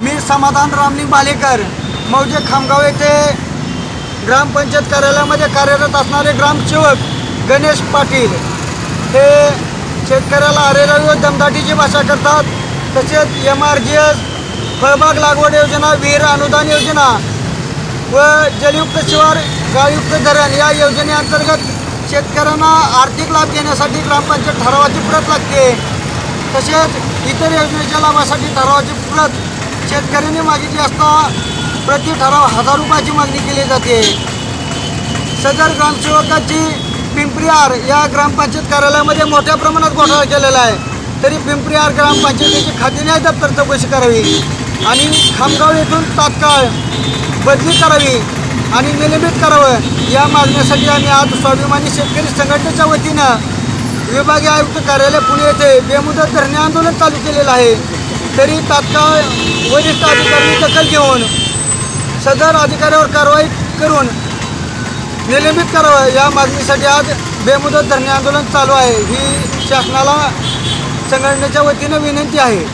मी समाधान रामलिंग बालेकर मौजे खामगाव येथे ग्रामपंचायत कार्यालयामध्ये कार्यरत असणारे ग्रामसेवक गणेश पाटील हे शेतकऱ्याला अरेरावी व दमदाटीची भाषा करतात. तसेच एम आर जी एस फळबाग लागवड योजना विहीर अनुदान योजना व जलयुक्त शिवार गाळयुक्त धरण या योजनेअंतर्गत शेतकऱ्यांना आर्थिक लाभ देण्यासाठी ग्रामपंचायत ठरावाची प्रत लागते. तसेच इतर योजनेच्या लाभासाठी ठरावाची प्रत शेतकऱ्यांनी मागितली असता प्रति ठराव हजार रुपयाची मागणी केली जाते. सदर ग्रामसेवकाची पिंपरी आर या ग्रामपंचायत कार्यालयामध्ये मोठ्या प्रमाणात घोटाळा केलेला आहे. तरी पिंपरी आर ग्रामपंचायतीची खाती न्याय दप्तर चौकशी करावी आणि खामगाव येथून तात्काळ बदली करावी आणि निलंबित करावं या मागण्यासाठी आम्ही आज स्वाभिमानी शेतकरी संघटनेच्या वतीनं विभागीय आयुक्त कार्यालय पुणे येथे बेमुदत धरणे आंदोलन चालू केलेलं आहे. तरी तात्काळ वरिष्ठ अधिकारी दखल घेऊन सदर अधिकाऱ्यावर कारवाई करून निलंबित करावं. या मागणीसाठी आज बेमुदत धरणे आंदोलन चालू आहे. ही शासनाला संघटनेच्या वतीनं विनंती आहे.